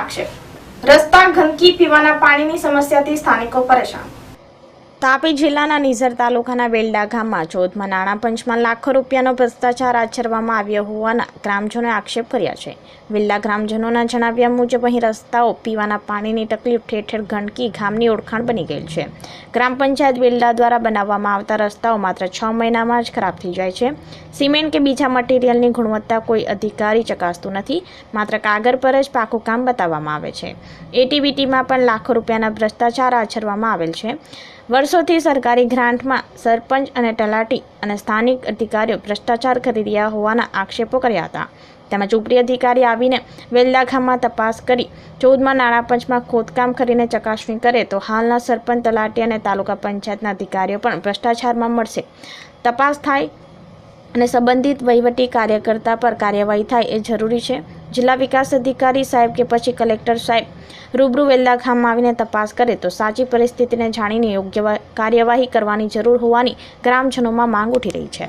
આક્ષેપ. રસ્તા ગંદકી પીવાના પાણીની સમસ્યાથી સ્થાનિકો પરેશાન. તાપી જિલ્લાના નિઝર તાલુકાના વેલડા ગામમાં ચૌદમાં નાણાં પંચમાં લાખો રૂપિયાનો ભ્રષ્ટાચાર આચરવામાં આવ્યો હોવાના ગ્રામજનોએ આક્ષેપ કર્યા છે. વેલડા ગ્રામજનોના જણાવ્યા મુજબ અહીં રસ્તાઓ, પીવાના પાણીની તકલીફ ઠેર ઠેર ગંદકી ગામની ઓળખાણ બની ગયેલ છે. ગ્રામ પંચાયત વેલડા દ્વારા બનાવવામાં આવતા રસ્તાઓ માત્ર છ મહિનામાં જ ખરાબ થઈ જાય છે. સિમેન્ટ કે બીજા મટીરિયલની ગુણવત્તા કોઈ અધિકારી ચકાસતું નથી, માત્ર કાગળ પર જ પાકું કામ બતાવવામાં આવે છે. એટીબીટીમાં પણ લાખો રૂપિયાના ભ્રષ્ટાચાર આચરવામાં આવેલ છે. વર્ષોથી સરકારી ગ્રાન્ટમાં સરપંચ અને તલાટી અને સ્થાનિક અધિકારીઓ ભ્રષ્ટાચાર કરી રહ્યા હોવાના આક્ષેપો કર્યા હતા. તેમજ ઉપરી અધિકારી આવીને વેલદાખામાં તપાસ કરી ચૌદમાં નાણાં પંચમાં ખોદકામ કરીને ચકાસણી કરે તો હાલના સરપંચ, તલાટી અને તાલુકા પંચાયતના અધિકારીઓ પણ ભ્રષ્ટાચારમાં મળશે. તપાસ થાય અને સંબંધિત વહીવટી કાર્યકર્તા પર કાર્યવાહી થાય એ જરૂરી છે. જિલ્લા વિકાસ અધિકારી સાહેબ કે પછી કલેક્ટર સાહેબ રૂબરૂ વેલ્લા ગામમાં આવીને તપાસ કરે તો સાચી પરિસ્થિતિને જાણીને યોગ્ય કાર્યવાહી કરવાની જરૂર હોવાની ગ્રામજનોમાં માંગ ઉઠી રહી છે.